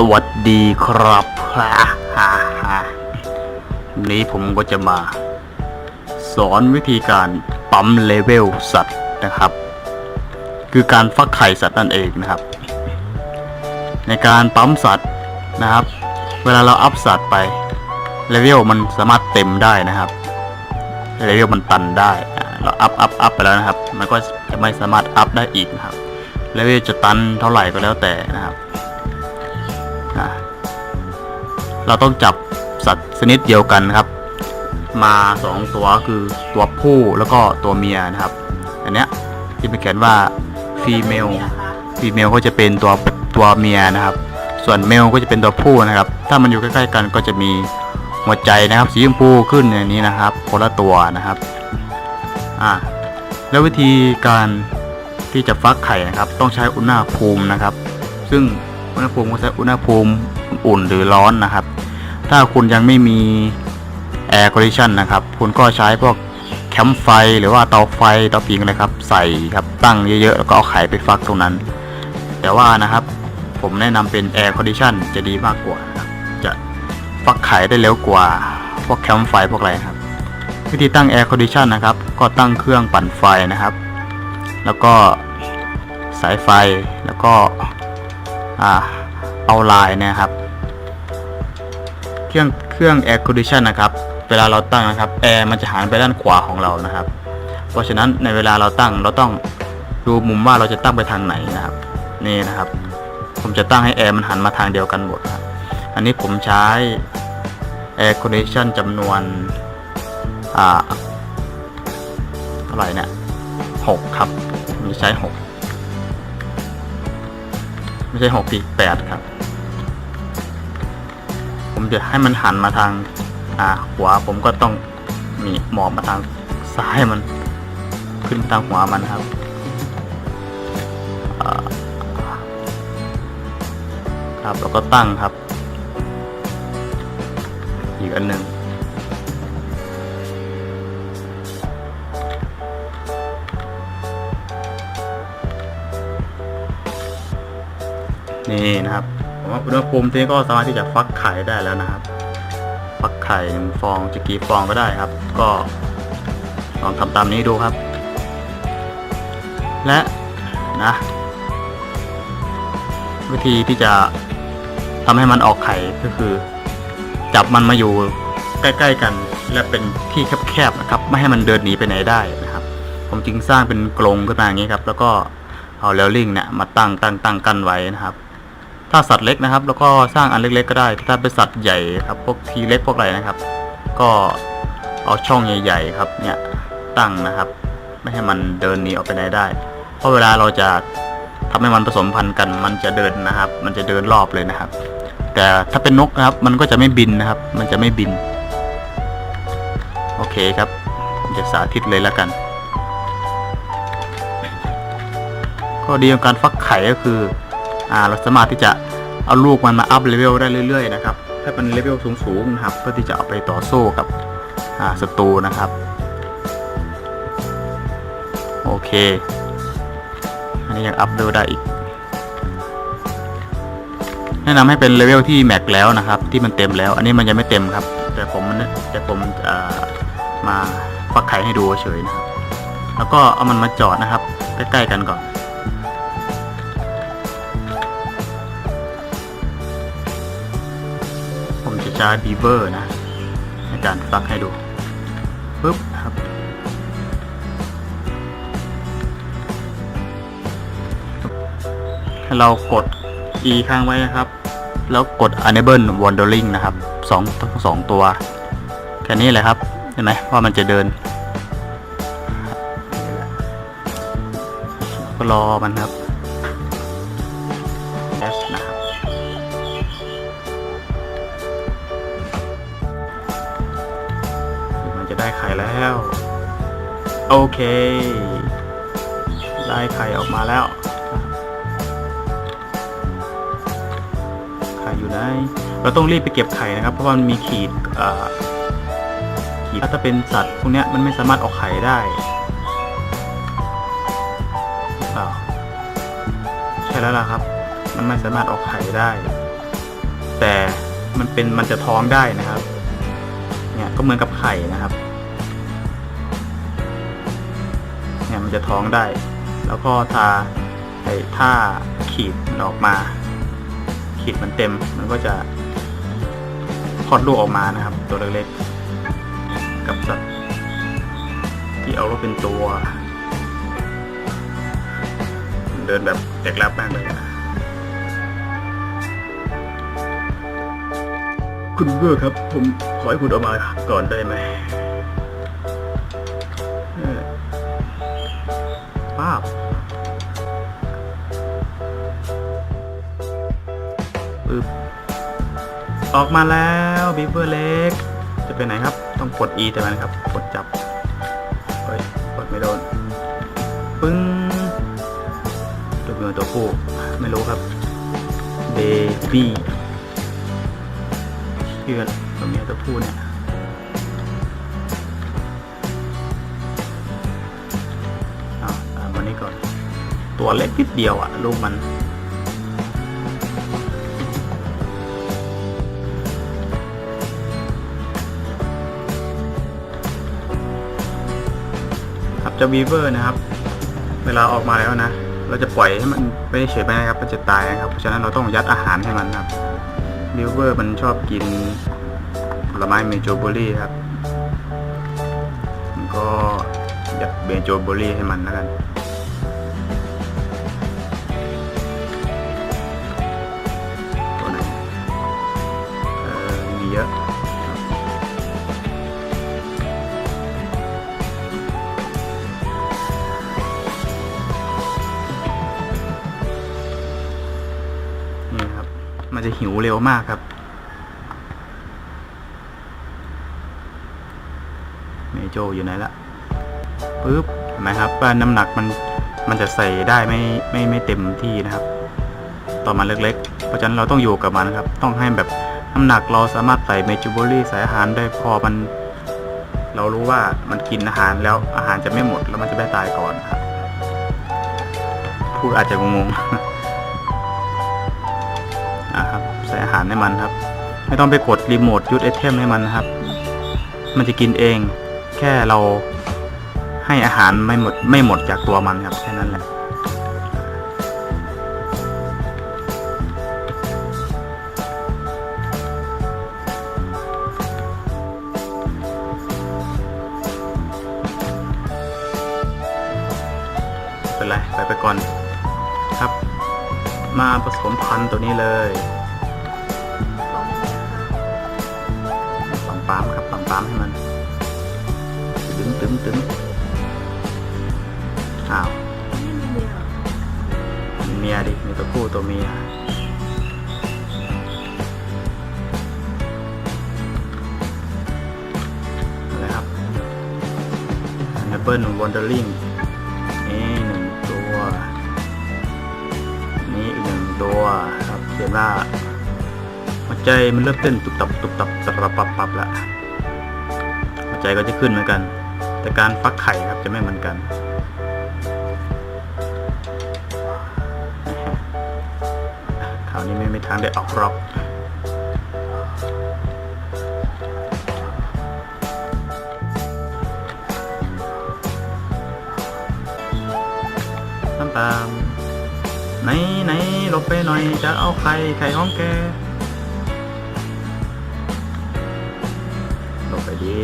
สวัสดีครับฮ่าฮ่าฮ่าวันนี้ผมก็จะมา สอนวิธีการปั๊มเลเวลสัตว์นะครับ คือการฟักไข่สัตว์นั่นเองนะครับ ในการปั๊มสัตว์นะครับ เวลาเราอัพสัตว์ไปเลเวลมันสามารถเต็มได้นะครับเลเวลมันตันได้ เราอัพอัพอัพไปแล้วนะครับ มันก็จะไม่สามารถอัพได้อีกนะครับเลเวลจะตันเท่าไหร่ก็แล้วแต่นะครับ เราต้องจับสัตว์ชนิดเดียวกันครับ มาสองตัวคือตัวผู้แล้วก็ตัวเมียนะครับ อันเนี้ยที่เป็นเขียนว่า female female ก็จะเป็นตัวตัวเมียนะครับ ส่วน male ก็จะเป็นตัวผู้นะครับ ถ้ามันอยู่ใกล้ๆกันก็จะมีหัวใจนะครับ สีชมพูขึ้นอย่างนี้นะครับคนละตัวนะครับอ่าแล้ววิธีการที่จะฟักไข่นะครับ ต้องใช้อุณหภูมินะครับ ซึ่งอุณหภูมิก็ใช้อุณหภูมิ อุ่นหรือร้อนนะครับ ถ้าคุณยังไม่มี air condition นะครับ คุณก็ใช้พวกแคมป์ไฟหรือว่าเตาไฟเตาผิงเลยครับ ใส่ครับตั้งเยอะๆแล้วก็เอาไข่ไปฟักตรงนั้น แต่ว่านะครับผมแนะนำเป็น air condition จะดีมากกว่า จะฟักไข่ได้เร็วกว่า พวกแคมป์ไฟพวกอะไรครับ วิธีตั้ง air condition นะครับ ก็ตั้งเครื่องปั่นไฟนะครับ แล้วก็สายไฟแล้วก็อ่าเอาลายนะครับ รื่อง เครื่อง air condition นะครับ เวลาเราตั้งนะครับ แอร์มันจะหันไปด้านขวาของเรานะครับ เพราะฉะนั้นในเวลาเราตั้งเราต้องดูมุมว่าเราจะตั้งไปทางไหนนะครับ นี่นะครับ ผมจะตั้งให้แอร์มันหันมาทางเดียวกันหมดครับอันนี้ผมใช้ air condition จำนวน อ่า เท่าไหร่เนี่ยหกครับมจะใช้หกไม่ใช่หกปีแปดครับ ผมจะให้มันหันมาทางอ่าขวผมก็ต้องมีหมอบมาทางซ้ายมัน ขึ้นทางหัวมันครับครับแล้วก็ตั้งครับ อีกอันหนึ่งนี่นะครับ ว่าอุณหภูมิที่ก็สามารถที่จะฟักไข่ได้แล้วนะครับ ฟักไข่หนึ่งฟองจะกี่ฟองก็ได้ครับ ก็ลองทำตามนี้ดูครับ และนะ วิธีที่จะทำให้มันออกไข่ก็คือ จับมันมาอยู่ใกล้ ๆ กัน และเป็นที่แคบๆนะครับ ไม่ให้มันเดินหนีไปไหนได้นะครับ ผมจึงสร้างเป็นกรงขึ้นมาอย่างนี้ครับ แล้วก็เอาเรลลิงเนี่ยมาตั้งตั้งตั้งกันไว้นะครับ ถ้าสัตว์เล็กนะครับ แล้วก็สร้างอันเล็กๆก็ได้ถ้าเป็นสัตว์ใหญ่ครับพวกทีเล็กพวกอะไรนะครับ ก็เอาช่องใหญ่ๆครับเนี่ยตั้งนะครับ ไม่ให้มันเดินหนีออกไปไหนได้ เพราะเวลาเราจะทำให้มันผสมพันธุ์กัน มันจะเดินนะครับ มันจะเดินรอบเลยนะครับ แต่ถ้าเป็นนกนะครับ มันก็จะไม่บินนะครับ มันจะไม่บิน โอเคครับ ผมจะสาธิตเลยแล้วกันข้อดีของการฟักไข่ก็คือ อ่าเราสามารถที่จะเอาลูกมันมาอัพเลเวลได้เรื่อยๆนะครับถ้าเป็นเลเวลสูงๆนะครับเพื่อที่จะเอาไปต่อสู้กับอ่าศัตรูนะครับโอเค อันนี้ยังอัพเลเวลได้อีก แนะนำให้เป็นเลเวลที่แม็กแล้วนะครับ ที่มันเต็มแล้ว อันนี้มันยังไม่เต็มครับ แต่ผมมันแต่ผมมาฟักไข่ให้ดูเฉยนะครับแล้วก็เอามันมาจอดนะครับ ใกล้ๆกันก่อน ใช้บีเวอร์นะในการฟักให้ดูปึ๊บครับ ให้เรากด E ค้างไว้นะครับ แล้วกด enable wandering นะครับสองสองตัว แค่นี้เลยครับเห็นไหมว่ามันจะเดิน ก็รอมันครับ ได้ไข่แล้ว โอเค ได้ไข่ออกมาแล้ว ไข่อยู่ไหนเราต้องรีบไปเก็บไข่นะครับ เพราะว่ามันมีขีดขีดถ้าเป็นสัตว์พวกนี้มันไม่สามารถออกไข่ได้ใช่แล้วล่ะครับ มันไม่สามารถออกไข่ได้ แต่มันเป็นมันจะท้องได้นะครับ เนี่ยก็เหมือนกับไข่นะครับ มันจะท้องได้ แล้วก็ทาไอ้ถ้าขีดมันออกมา ขีดมันเต็มมันก็จะคลอดลูกออกมานะครับ ตัวเล็กๆ กับสัตว์ที่เอาลูกเป็นตัว เดินแบบเด็กแรบมากเลยนะคุณเวอร์ครับ ผมขอให้คุณออกมาก่อนได้ไหมาบปึ๊บ ออกมาแล้วบีเวอร์เล็ก จะไปไหนครับ ต้องกด E แต่มันครับ กดจับ เฮ้ย กดไม่โดน ปึ้งตัวเมียตัวผู้ ไม่รู้ครับ เบบี้ชื่อตัวเมียตัวผู้เนี่ย ตัวเล็กนิดเดียวอะลูกมัน ครับจะวีเวอร์นะครับ เวลาออกมาแล้วนะ เราจะปล่อยให้มันไม่เฉยไปนะครับมันจะตายนะครับ เพราะฉะนั้นเราต้องยัดอาหารให้มันครับวิวเวอร์มันชอบกินผลไม้เมโจโบลี่ครับ ก็ยัดเมโจโบลี่ให้มันแล้วกัน จะหิวเร็วมากครับเมโจอยู่ไหนละปึ๊บเห็นไหมครับว่าน้ำหนักมันมันจะใส่ได้ไม่ไม่ไม่เต็มที่นะครับ ต่อมันเล็กๆ เพราะฉะนั้นเราต้องอยู่กับมันครับ ต้องให้แบบน้ำหนักเราสามารถใส่เมจูเบอรี่ใส่อาหารได้พอมัน เรารู้ว่ามันกินอาหารแล้วอาหารจะไม่หมดแล้วมันจะไม่ตายก่อนครับพูดอาจจะงง ส่อาหารให้มันครับ ไม่ต้องไปกดรีโมทยูดไอเทมให้มันนะครับ มันจะกินเอง แค่เราให้อาหารไม่หมดไม่หมดจากตัวมันครับแค่นั้นแหละเป็นไรไปไปก่อนครับ มาผสมพันธุ์ตัวนี้เลย ปั๊มให้มัน ตึงตึงตึงอ้าวเมียดิ มีตัวผู้ตัวเมียอะไรครับ Apple Wandering นี่หนึ่งตัว นี่อีกหนึ่งตัวครับเขียนว่าหัวใจมันเริ่มเต้นตุบตับตุบตับตรับปับปับแล้ว ใจก็จะขึ้นเหมือนกัน แต่การฟักไข่ครับจะไม่เหมือนกัน คราวนี้ไม่มีทางได้ออกรอบตามตามๆไหนไหนหลบไปหน่อยจะเอาไข่ไข่ของแกหลบไปดี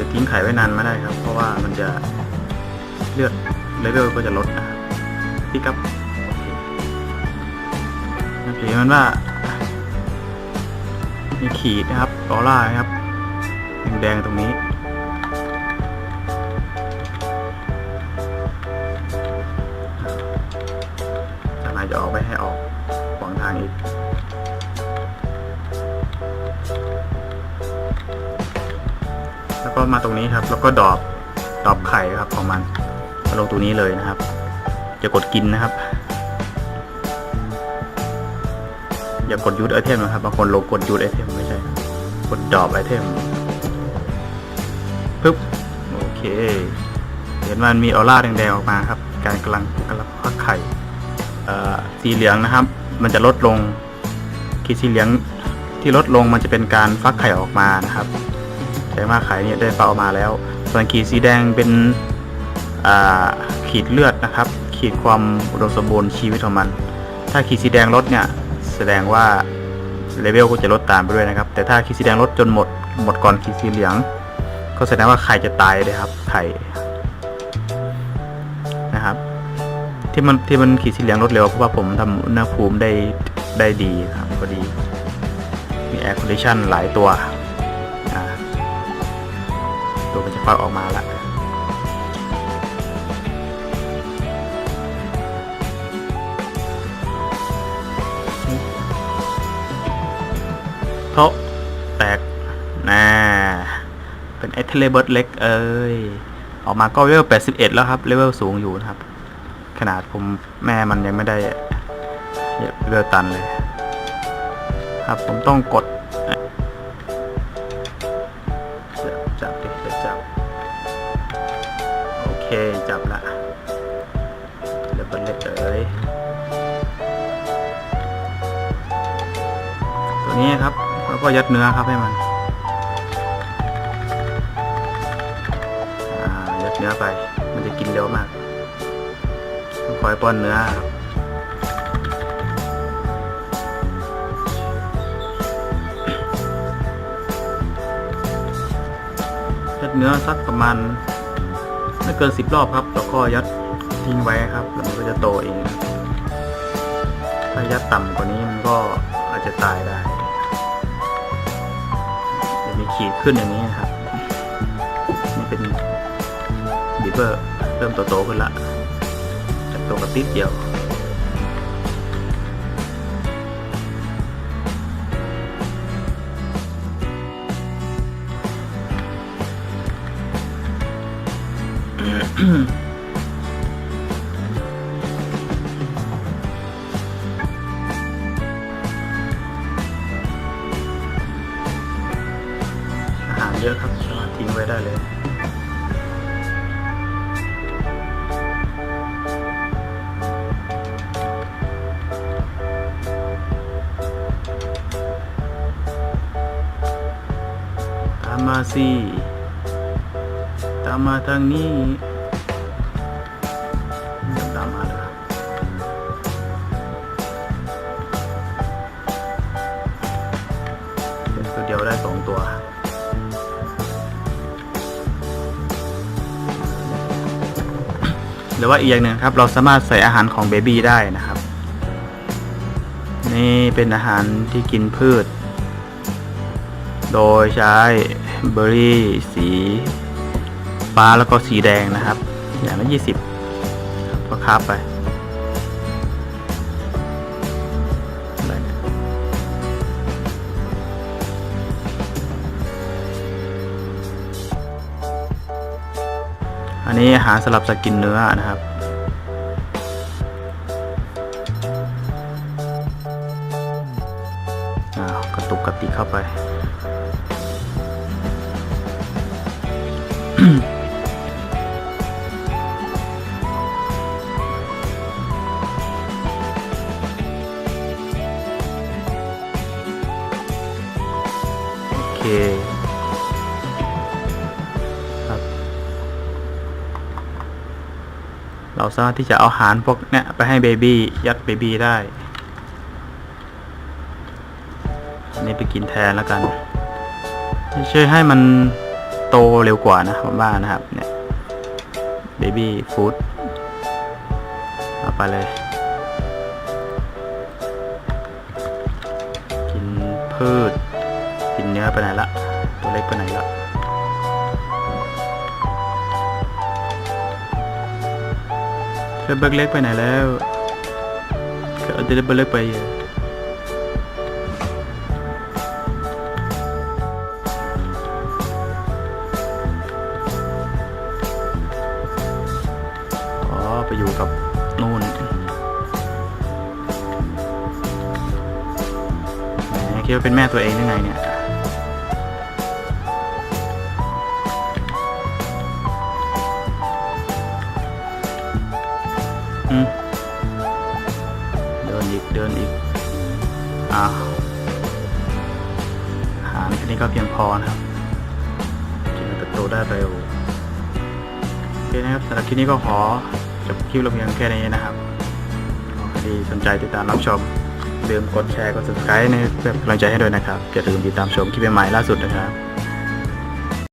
จะทิ้งไข่ไว้นานไม่ได้ครับ เพราะว่ามันจะเลือดเลเวลก็จะลดนะครับพี่ครับโอเคนั่นถือมันว่ามีขีดนะครับออร่าครับแดงๆตรงนี้จากไหนจะออกไม่ให้ออกขวางทางอีก ก็มาตรงนี้ครับ แล้วก็ดรอปดอปไข่ครับของมันมาลงตรงนี้เลยนะครับจะกดกินนะครับ อย่ากดยูดไอเทมนะครับบางคนลงกดยูดไอเทมไม่ใช่ กดดรอปไอเทมปึ๊บโอเค เห็นว่ามันมีออร่าแดงๆออกมาครับ การกำลังกำลังฟักไข่สีเหลืองนะครับ มันจะลดลงขีดสีเหลืองที่ลดลงมันจะเป็นการฟักไข่ออกมานะครับ แสดงว่าไข่เนี่ยได้ฟักออกมาแล้ว ส่วนขีดสีแดงเป็นขีดเลือดนะครับ ขีดความอุดมสมบูรณ์ชีวิตของมัน ถ้าขีดสีแดงลดเนี่ยแสดงว่าเลเวลก็จะลดตามไปด้วยนะครับ แต่ถ้าขีดสีแดงลดจนหมดหมดก่อนขีดสีเหลือง ก็แสดงว่าไข่จะตายเลยครับไข่นะครับ ที่มันที่มันขีดสีเหลืองลดเร็วเพราะว่าผมทำอุณหภูมิได้ได้ดีครับพอดีมีแอร์คอนดิชันหลายตัว ตัวมันจะฟักออกมาละโทะแตกน่าเป็นไอเทเลเบิร์ดเล็กเอ้ย ออกมาก็เลเวล 81 แล้วครับ เลเวลสูงอยู่นะครับ ขนาดผมแม่มันยังไม่ได้เลเวลตันเลย ครับผมต้องกด เคจับละเลเวลเล็กเอยตัวนี้ครับแล้วก็ยัดเนื้อครับให้มันยัดเนื้อไป มันจะกินเร็วมากคอยป้อนเนื้อครับยัดเนื้อสักประมาณ เกินสิบรอบครับ แล้วก็ยัดทิ้งไว้ครับแล้วมันก็จะโตเองถ้ายัดต่ำกว่านี้มันก็อาจจะตายได้จะมีขีดขึ้นอย่างนี้นะครับนี่เป็นบีเบอร์เริ่มโตๆขึ้นละจากตัวกระติดเดียว มาสิตามมาทางนี้ตามมาเลยเป็นตัวเดียวได้สองตัวหรือว่าอีกอย่างหนึ่งครับ เราสามารถใส่อาหารของเบบี้ได้นะครับ นี่เป็นอาหารที่กินพืช โดยใช้ เบอร์รี่สีฟ้าแล้วก็สีแดงนะครับ อย่างละยี่สิบก็คาบไปอันนี้อาหารสำหรับสกินเนื้อนะครับอ้าวกระตุกกระติกเข้าไป คครับ เราสามารถที่จะเอาอาหารพวกเนี้ยไปให้เบบี้ยัดเบบี้ได้ อันนี้ไปกินแทนแล้วกัน ช่วยให้มัน โตเร็วกว่านะผมว่านะครับ เนี่ยเบบี้ฟู้ดเอาไปเลย กินพืช กินเนื้อไปไหนละ ตัวเล็กไปไหนละเคยเบิกเล็กไปไหนแล้วเคยเอเดลิเบอร์เล็กไป แหมคิดว่าเป็นแม่ตัวเองยังไงเนี่ยโอืมเดินอีก เดินอีก อ้าวอาหารแค่นี้ก็เพียงพอนะครับเจริญเติบโตได้เร็วโอเคนะครับสำหรับคลิปนี้ก็ขอจบคลิปลงเพียงแค่นี้นะครับขอใครที่สนใจติดตามรับชมอย่า ลืมกดแชร์กด subscribe ในเพื่อกำลังใจให้ด้วยนะครับอย่าลืมติดตามชมคลิปใหม่ล่าสุดนะครับ